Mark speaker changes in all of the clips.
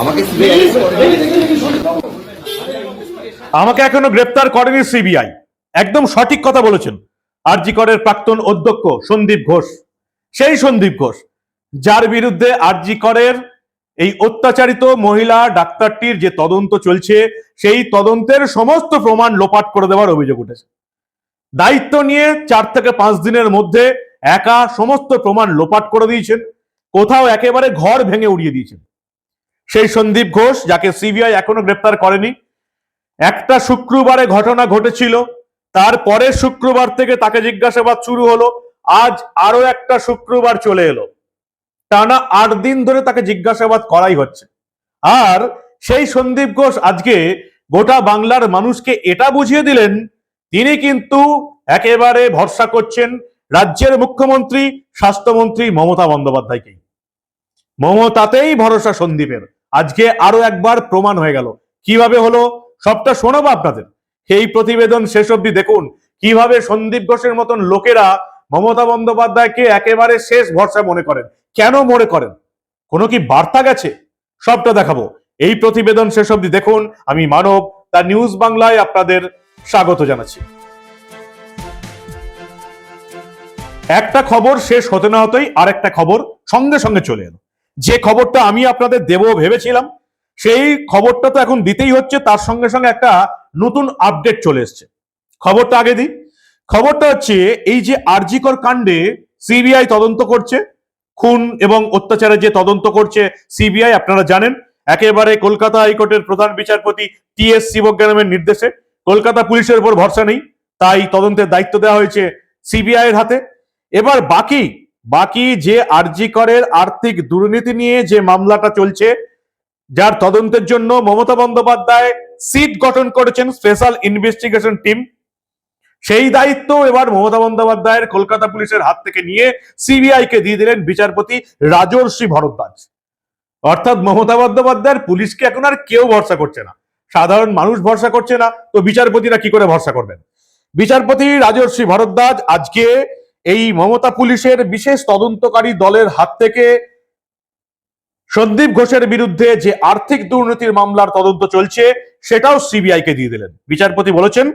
Speaker 1: আমাকে আমাকে
Speaker 2: এখনও গ্রেপ্তার করেনি সিবিআই। একদম সঠিক কথা বলেছেন। আরজি করের প্রাক্তন অধ্যক্ষ সন্দীপ ঘোষ। সেই সন্দীপ ঘোষ, যার বিরুদ্ধে আরজি করের এই অত্যাচারিত মহিলা ডাক্তারটির যে তদন্ত চলছে, সেই তদন্তের সমস্ত প্রমাণ লোপাট করে দেওয়ার অভিযোগ উঠেছে। দায়িত্ব নিয়ে চার থেকে পাঁচ দিনের মধ্যে একা সমস্ত প্রমাণ লোপাট করে দিয়েছেন, কোথাও একেবারে ঘর ভেঙে উড়িয়ে দিয়েছেন। সেই সন্দীপ ঘোষ, যাকে সিবিআই এখনও গ্রেপ্তার করেনি, একটা শুক্রবারে ঘটনা ঘটেছিল তারপরের শুক্রবার থেকে তাকে জিজ্ঞাসাবাদ শুরু হলো, আজ আরও একটা শুক্রবার চলে এলো। টানা আট দিন ধরে তাকে জিজ্ঞাসাবাদ করাই হচ্ছে। আর সেই সন্দীপ ঘোষ আজকে গোটা বাংলার মানুষকে এটা বুঝিয়ে দিলেন, তিনি কিন্তু একেবারে ভরসা করছেন রাজ্যের মুখ্যমন্ত্রী, স্বাস্থ্যমন্ত্রী মমতা বন্দ্যোপাধ্যায়কেই মমতাতেই ভরসা সন্দীপের। আজকে আরও একবার প্রমাণ হয়ে গেল। কীভাবে হলো? সবটা শোনাবো আপনাদের। এই প্রতিবেদন শেষ অবধি দেখুন। কীভাবে সন্দীপ ঘোষের মতন লোকেরা মমতা বন্দ্যোপাধ্যায়কে একেবারে শেষ ভরসা মনে করেন। কেন মনে করেন? কোনো কি বার্তা গেছে? সবটা দেখাবো। এই প্রতিবেদন শেষ অব্দি দেখুন। আমি মানব তার নিউজ বাংলায় আপনাদের স্বাগত জানাচ্ছি। একটা খবর শেষ হতে না হতেই আরেকটা খবর সঙ্গে সঙ্গে চলে এলো। যে খবরটা আমি আপনাদের দেব ভেবেছিলাম, সেই খবরটা তো এখন দিতেই হচ্ছে। তার সঙ্গে সঙ্গে একটা নতুন আপডেট চলে এসছে। খবরটা আগে দিই। খবরটা হচ্ছে, এই যে আরজিকর কাণ্ডে সিবিআই তদন্ত করছে খুন এবং অত্যাচারের যে তদন্ত করছে সিবিআই, আপনারা জানেন। একেবারে কলকাতা হাইকোর্টের প্রধান বিচারপতি টি এস শিবজ্ঞানমের নির্দেশে। কলকাতা পুলিশের উপর ভরসা নেই, তাই তদন্তের দায়িত্ব দেওয়া হয়েছে সিবিআই এর হাতে। এবার বাকি বাকি যে আরজি করের আর্থিক দুর্নীতি নিয়ে যে মামলাটা চলছে, যার তদন্তের জন্য মমতা বন্দ্যোপাধ্যায় সিট গঠন করেছেন স্পেশাল ইনভেস্টিগেশন টিম। সেই দায়িত্ব এবার মমতা বন্দ্যোপাধ্যায়ের কলকাতা পুলিশের হাত থেকে নিয়ে সিবিআই কে দিয়ে দিলেন বিচারপতি রাজর্ষি ভরদ্বাজ। অর্থাৎ মমতা বন্দ্যোপাধ্যায়ের পুলিশকে এখন আর কেউ ভরসা করছে না। সাধারণ মানুষ ভরসা করছে না, তো বিচারপতিরা কি করে ভরসা করবেন? বিচারপতি রাজর্ষি ভরদ্বাজ আজকে এই মমতা পুলিশের বিশেষ তদন্তকারী দলের হাত থেকে সন্দীপ ঘোষের বিরুদ্ধে যে আর্থিক দুর্নীতির মামলার তদন্ত চলছে, সেটাও সিবিআই কে দিয়ে দিলেন। বিচারপতি বলেছেন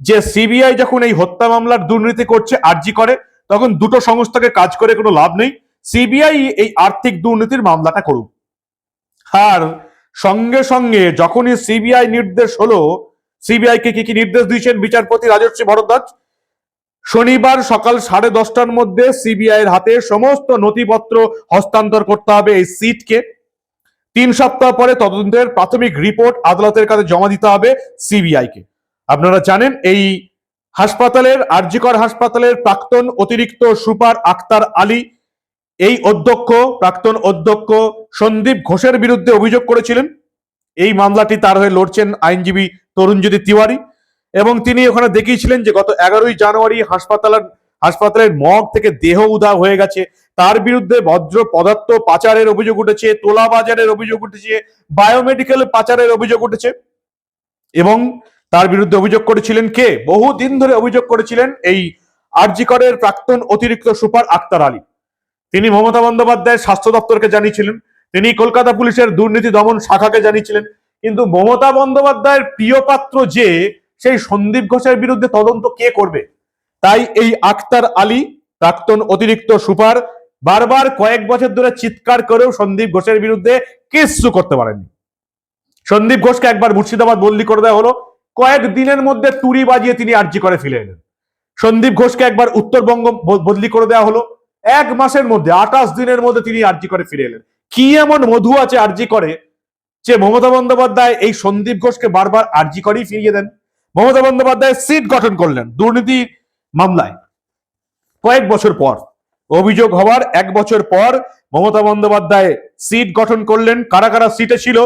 Speaker 2: যে সিবিআই যখন এই হত্যা মামলার দুর্নীতি করছে, আর্জি করে, তখন দুটো সংস্থাকে কাজ করে কোনো লাভ নেই। সিবিআই এই আর্থিক দুর্নীতির মামলাটা করুক। আর সঙ্গে সঙ্গে যখনই সিবিআই নির্দেশ হলো সিবিআই কে কি কি নির্দেশ দিয়েছেন? বিচারপতি রাজর্ষি ভরদ্বাজ, শনিবার সকাল সাড়ে দশটার মধ্যে সিবিআই এর হাতে সমস্ত নথিপত্র হস্তান্তর করতে হবে এই সিটকে। তিন সপ্তাহ পরে তদন্তের প্রাথমিক রিপোর্ট আদালতের কাছে জমা দিতে হবে সিবিআই কে। আপনারা জানেন, এই হাসপাতালের, আরজিকর হাসপাতালের প্রাক্তন অতিরিক্ত সুপার আক্তার আলী, এই অধ্যক্ষ, প্রাক্তন অধ্যক্ষ সন্দীপ ঘোষের বিরুদ্ধে অভিযোগ করেছিলেন। এই মামলাটি তার হয়ে লড়ছেন আইনজীবী তরুণজ্যোতি তিওয়ারি এবং তিনি ওখানে দেখিয়েছিলেন যে গত এগারোই জানুয়ারি হাসপাতালের হাসপাতালের মগ থেকে দেহ উদা হয়ে গেছে। তার বিরুদ্ধে বজ্র পদার্থ পাচারের অভিযোগ উঠেছে তোলা বাজারের অভিযোগ উঠেছে বায়োমেডিকেল পাচারের অভিযোগ উঠেছে এবং তার বিরুদ্ধে অভিযোগ করেছিলেন কে? বহু দিন ধরে অভিযোগ করেছিলেন এই আরজিকরের প্রাক্তন অতিরিক্ত সুপার আক্তার আলী। তিনি মমতা বন্দ্যোপাধ্যায়ের স্বাস্থ্য দপ্তরকে জানিয়েছিলেন, তিনি কলকাতা পুলিশের দুর্নীতি দমন শাখাকে জানিয়েছিলেন, কিন্তু মমতা বন্দ্যোপাধ্যায়ের প্রিয় পাত্র যে, সেই সন্দীপ ঘোষের বিরুদ্ধে তদন্ত কে করবে? তাই এই আক্তার আলী, প্রাক্তন অতিরিক্ত সুপার, বারবার কয়েক বছর ধরে চিৎকার করেও সন্দীপ ঘোষের বিরুদ্ধে কিচ্ছু করতে পারেননি। সন্দীপ ঘোষকে একবার মুর্শিদাবাদ বদলি করে দেওয়া হলো। কয়েক দিনের মধ্যে তুড়ি বাজিয়ে তিনি আর্জি করে ফিরে এলেন। সন্দীপ ঘোষকে একবার উত্তরবঙ্গ বদলি করে দেওয়া হলো। এক মাসের মধ্যে, আঠাশ দিনের মধ্যে তিনি আর্জি করে ফিরে এলেন। কি এমন মধু আছে আর্জি করে, যে মমতা বন্দ্যোপাধ্যায় এই সন্দীপ ঘোষকে বারবার আর্জি করেই ফিরিয়ে দেন? মমতা বন্দ্যোপাধ্যায় সিট গঠন করলেন দুর্নীতি মামলায়। কয়েক বছর পর, অভিযোগ হওয়ার এক বছর পর মমতা বন্দ্যোপাধ্যায় সিট গঠন করলেন। কারা কারা সিটে ছিল?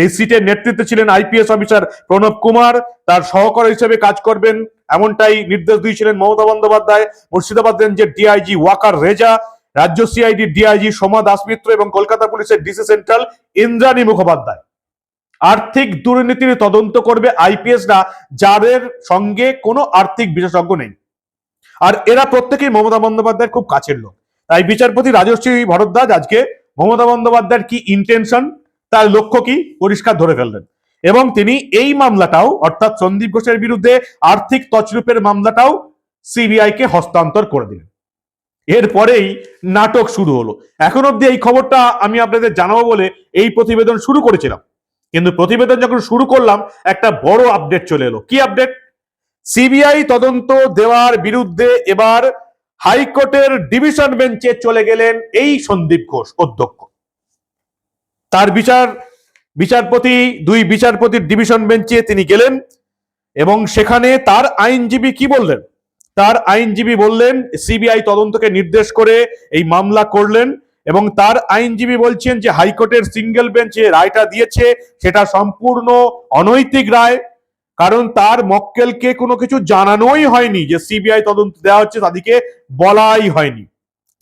Speaker 2: এই সিটের নেতৃত্বে ছিলেন আইপিএস অফিসার প্রণব কুমার। তার সহকারী হিসেবে কাজ করবেন এমনটাই নির্দেশ দিয়েছিলেন মমতা বন্দ্যোপাধ্যায়। মুর্শিদাবাদ রেঞ্জের ডিআইজি ওয়াকার রেজা, রাজ্য সিআইডি ডিআইজি সোমা দাস মিত্র এবং কলকাতা পুলিশের ডিসি সেন্ট্রাল ইন্দ্রাণী মুখোপাধ্যায়। আর্থিক দুর্নীতির তদন্ত করবে আইপিএসরা যাদের সঙ্গে কোনো আর্থিক বিশেষজ্ঞ নেই। আর এরা প্রত্যেকেই মমতা বন্দ্যোপাধ্যায়ের খুব কাছের লোক। তাই বিচারপতি রাজশ্রী ভরদ্বাজ আজকে মমতা বন্দ্যোপাধ্যায়ের কি ইন্টেনশন তার লক্ষ্য কি? পরিষ্কার ধরে ফেললেন। এবং তিনি এই মামলাটাও, অর্থাৎ সন্দীপ ঘোষের বিরুদ্ধে আর্থিক তছরূপের মামলাটাও সিবিআই কে হস্তান্তর করে দিলেন। এরপরেই নাটক শুরু হলো। এখন অব্দি এই খবরটা আমি আপনাদের জানাব বলে এই প্রতিবেদন শুরু করেছিলাম। কিন্তু প্রতিবেদন যখন শুরু করলাম, একটা বড় আপডেট চলে এলো। কি আপডেট সিবিআই তদন্ত দেওয়ার বিরুদ্ধে এবার হাইকোর্টের ডিভিশন বেঞ্চে চলে গেলেন এই সন্দীপ ঘোষ অধ্যক্ষ। তার বিচার, বিচারপতি, দুই বিচারপতির ডিভিশন বেঞ্চে তিনি গেলেন এবং সেখানে তার আইনজীবী কি বললেন? তার আইনজীবী বললেন, সিবিআই তদন্তকে নির্দেশ করে এই মামলা করলেন এবং তার আইনজীবী বলছেন যে হাইকোর্টের সিঙ্গেল বেঞ্চে রায়টা দিয়েছে, সেটা সম্পূর্ণ অনৈতিক রায়। কারণ তার মক্কেলকে কোনো কিছু জানানোই হয়নি যে সিবিআই তদন্ত দেওয়া হচ্ছে, তাদেরকে বলাই হয়নি।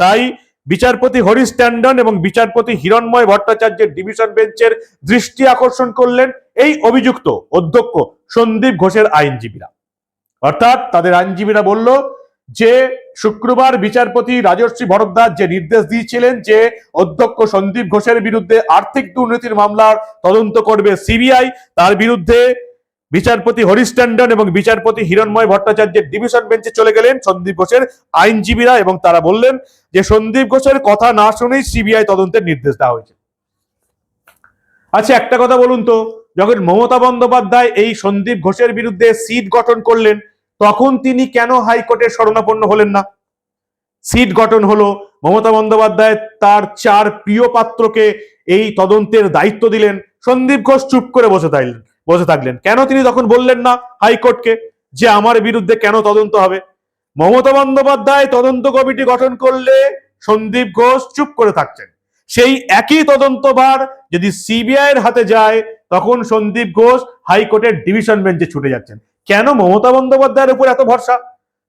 Speaker 2: তাই বিচারপতি হরিশ ট্যান্ডন এবং বিচারপতি হিরণময় ভট্টাচার্যের ডিভিশন বেঞ্চের দৃষ্টি আকর্ষণ করলেন এই অভিযুক্ত অধ্যক্ষ সন্দীপ ঘোষের আইনজীবীরা। অর্থাৎ তাদের আইনজীবীরা বলল যে, শুক্রবার বিচারপতি রাজর্ষি ভরদ্বাজ যে নির্দেশ দিয়েছিলেন যে, অধ্যক্ষ সন্দীপ ঘোষের বিরুদ্ধে আর্থিক দুর্নীতির মামলার তদন্ত করবে সিবিআই, তার বিরুদ্ধে বিচারপতি হরিশ ট্যান্ডন এবং বিচারপতি হিরণময় ভট্টাচার্যের ডিভিশন বেঞ্চে চলে গেলেন সন্দীপ ঘোষের আইনজীবীরা এবং তারা বললেন যে সন্দীপ ঘোষের কথা না শুনেই সিবিআই তদন্তের নির্দেশ দেওয়া হয়েছে। আচ্ছা একটা কথা বলুন তো, যখন মমতা বন্দ্যোপাধ্যায় এই সন্দীপ ঘোষের বিরুদ্ধে সিট গঠন করলেন, তখন তিনি কেন হাইকোর্টের শরণাপন্ন হলেন না? সিট গঠন হলো, মমতা বন্দ্যোপাধ্যায় তার চার প্রিয় পাত্রকে এই তদন্তের দায়িত্ব দিলেন। সন্দীপ ঘোষ চুপ করে বসে থাকলেন। বসে থাকলেন। কেন তিনি তখন বললেন না হাইকোর্টকে যে আমার বিরুদ্ধে কেন তদন্ত হবে? মমতা বন্দ্যোপাধ্যায় তদন্ত কমিটি গঠন করলে সন্দীপ ঘোষ চুপ করে থাকছেন। সেই একই তদন্তভার যদি সিবিআই এর হাতে যায়, তখন সন্দীপ ঘোষ হাইকোর্টের ডিভিশন বেঞ্চে ছুটে যাচ্ছেন। কেন মমতা বন্দ্যোপাধ্যায়ের উপর এত ভরসা?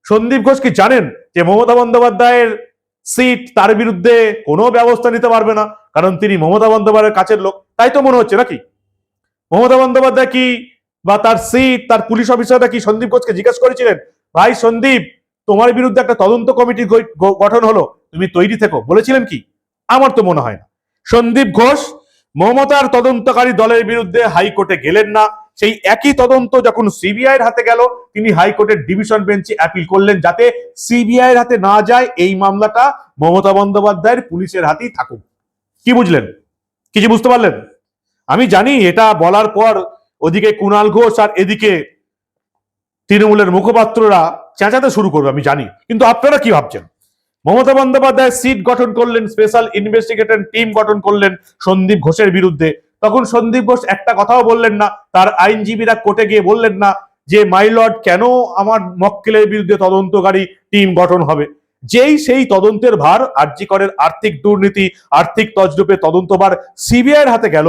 Speaker 2: সন্দীপ ঘোষ কি জানেন যে মমতা বন্দ্যোপাধ্যায়ের সিট তার বিরুদ্ধে কোনো ব্যবস্থা নিতে পারবে না? কারণ তিনি মমতা বন্দ্যোপাধ্যায়ের কাছের লোক। তাই তো মনে হচ্ছে নাকি? মমতা বন্দ্যোপাধ্যায় কি বা তার সিট, তার পুলিশ অফিসাররা কি সন্দীপ ঘোষকে জিজ্ঞেস করেছিলেন? ভাই সন্দীপ, তোমার বিরুদ্ধে একটা তদন্ত কমিটি গঠন হলো, তুমি তৈরি থেকো। বলেছিলেন কি? আমার তো মনে হয় না। সন্দীপ ঘোষ, মমতার তদন্তকারী দলের বিরুদ্ধে হাইকোর্টে গেলেন না। সেই একই তদন্ত যখন সিবিআই এর হাতে গেল, তিনি হাইকোর্টের ডিভিশন বেঞ্চে অ্যাপিল করলেন যাতে সিবিআই এর হাতে না যায় এই মামলাটা মমতা বন্দ্যোপাধ্যায়ের পুলিশের হাতেই থাকুক। কি বুঝলেন? কিছু বুঝতে পারলেন? আমি জানি এটা বলার পর ওদিকে কুণাল ঘোষ আর এদিকে তৃণমূলের মুখপাত্ররা চেঁচাতে শুরু করবে, আমি জানি। কিন্তু আপনারা কি ভাবছেন? মমতা বন্দ্যোপাধ্যায় সিট গঠন করলেন স্পেশাল ইনভেস্টিগেটর টিম গঠন করলেন সন্দীপ ঘোষের বিরুদ্ধে। তখন সন্দীপ ঘোষ একটা কথাও বললেন না, তার আইনজীবীরা কোর্টে গিয়ে বললেন না যে মাইলর্ড কেন আমার মক্কেলের বিরুদ্ধে তদন্তকারী টিম গঠন হবে? যেই সেই তদন্তের ভার আরজি করের আর্থিক দুর্নীতি, আর্থিক তজরূপে তদন্তভার সিবিআইয়ের হাতে গেল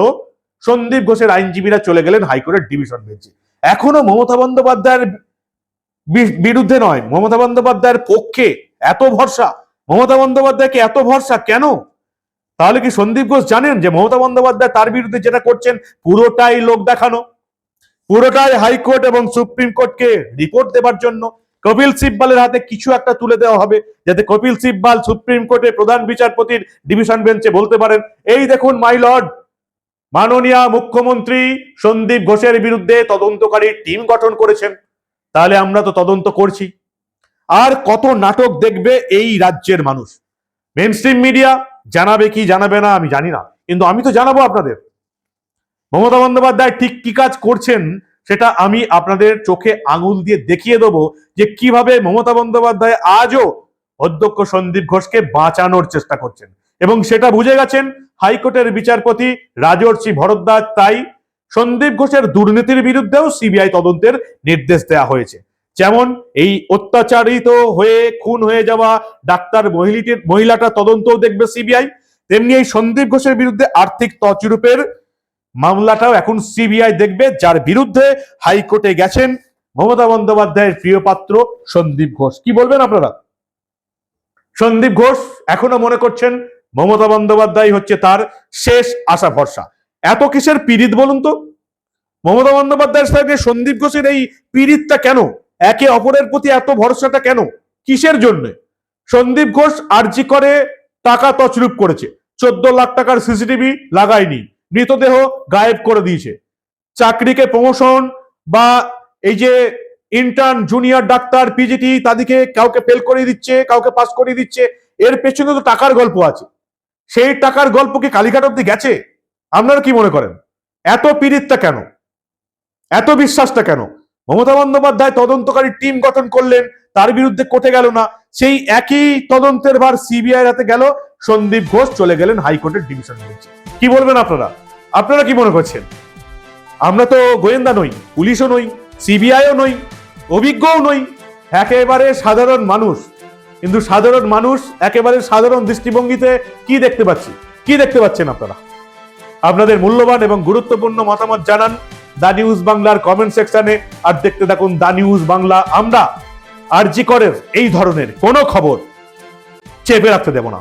Speaker 2: সন্দীপ ঘোষের আইনজীবীরা চলে গেলেন হাইকোর্টের ডিভিশন বেঞ্চে। এখনও মমতা বন্দ্যোপাধ্যায়ের বিরুদ্ধে নয়। মমতা বন্দ্যোপাধ্যায়ের পক্ষে এত ভরসা। মমতা বন্দ্যোপাধ্যায়কে এত ভরসা কেন? তাহলে কি সন্দীপ ঘোষ জানেন যে মমতা বন্দ্যোপাধ্যায় তার বিরুদ্ধে যেটা করছেন, পুরোটাই লোক দেখানো। পুরোটাই হাইকোর্ট এবং সুপ্রিম কোর্টকে রিপোর্ট দেবার জন্য। কপিল সিব্বালের হাতে কিছু একটা তুলে দেওয়া হবে, যাতে কপিল সিব্বাল সুপ্রিম কোর্টে প্রধান বিচারপতির ডিভিশন বেঞ্চে বলতে পারেন, এই দেখুন, মাই লর্ড মাননীয় মুখ্যমন্ত্রী সন্দীপ ঘোষের বিরুদ্ধে তদন্তকারী টিম গঠন করেছেন। তাহলে আমরা তো তদন্ত করছি। আর কত নাটক দেখবে এই রাজ্যের মানুষ? মেন মিডিয়া জানাবে কি জানাবে না আমি জানি না। কিন্তু আমি তো জানাব আপনাদের। মমতা বন্দ্যোপাধ্যায় ঠিক কি কাজ করছেন সেটা আমি আপনাদের চোখে আঙুল দিয়ে দেখিয়ে দেবো যে কীভাবে মমতা বন্দ্যোপাধ্যায় আজও অধ্যক্ষ সন্দীপ ঘোষকে বাঁচানোর চেষ্টা করছেন। এবং সেটা বুঝে গেছেন হাইকোর্টের বিচারপতি রাজর্ষি ভরদ্বাজ। তাই সন্দীপ ঘোষের দুর্নীতির বিরুদ্ধেও সিবিআই তদন্তের নির্দেশ দেওয়া হয়েছে। যেমন এই অত্যাচারিত হয়ে, খুন হয়ে যাওয়া ডাক্তার মহিলিটির মহিলাটা তদন্তও দেখবে সিবিআই। তেমনি এই সন্দীপ ঘোষের বিরুদ্ধে আর্থিক তছরূপের মামলাটাও এখন সিবিআই দেখবে, যার বিরুদ্ধে হাইকোর্টে গেছেন মমতা বন্দ্যোপাধ্যায়ের প্রিয় পাত্র সন্দীপ ঘোষ। কি বলবেন আপনারা? সন্দীপ ঘোষ এখনও মনে করছেন মমতা বন্দ্যোপাধ্যায় হচ্ছে তার শেষ আশা ভরসা। এত কিসের পীড়িত বলুন তো? মমতা বন্দ্যোপাধ্যায়ের সঙ্গে সন্দীপ ঘোষের এই পীড়িতটা কেন? একে অপরের প্রতি এত ভরসাটা কেন? কিসের জন্য? সন্দীপ ঘোষ আরজি করে টাকা তছরূপ করেছে। চোদ্দ লাখ টাকার সিসিটিভি লাগায়নি। মৃতদেহ গায়েব করে দিয়েছে। চাকরিকে প্রমোশন বা এই যে ইন্টার্ন জুনিয়র ডাক্তার পিজিটি তাদেরকে কাউকে ফেল করিয়ে দিচ্ছে, কাউকে পাস করিয়ে দিচ্ছে, এর পেছনে তো টাকার গল্প আছে। সেই টাকার গল্প কি কালীঘাট অব্দি গেছে? আপনারা কি মনে করেন? এত পীড়িতটা কেন? এত বিশ্বাসটা কেন? মমতা বন্দ্যোপাধ্যায় তদন্তকারী টিম গঠন করলেন, তার বিরুদ্ধে কোর্টে গেল না। সেই একই তদন্তের ভার সিবিআই হাতে গেল, সন্দীপ ঘোষ চলে গেলেন হাইকোর্টের ডিভিশন বেঞ্চে। কি বলবেন আপনারা? আপনারা কি মনে করছেন? আমরা তো গোয়েন্দা নই, পুলিশও নই, সিবিআইও নই, অভিজ্ঞও নই, একেবারে সাধারণ মানুষ। কিন্তু সাধারণ মানুষ একেবারে সাধারণ দৃষ্টিভঙ্গিতে কি দেখতে পাচ্ছি? কি দেখতে পাচ্ছেন আপনারা? আপনাদের মূল্যবান এবং গুরুত্বপূর্ণ মতামত জানান দা নিউজ বাংলার কমেন্ট সেকশনে আর দেখতে থাকুন দা নিউজ বাংলা। আমরা আর জি করের এই ধরনের কোনো খবর চেপে রাখতে দেব না।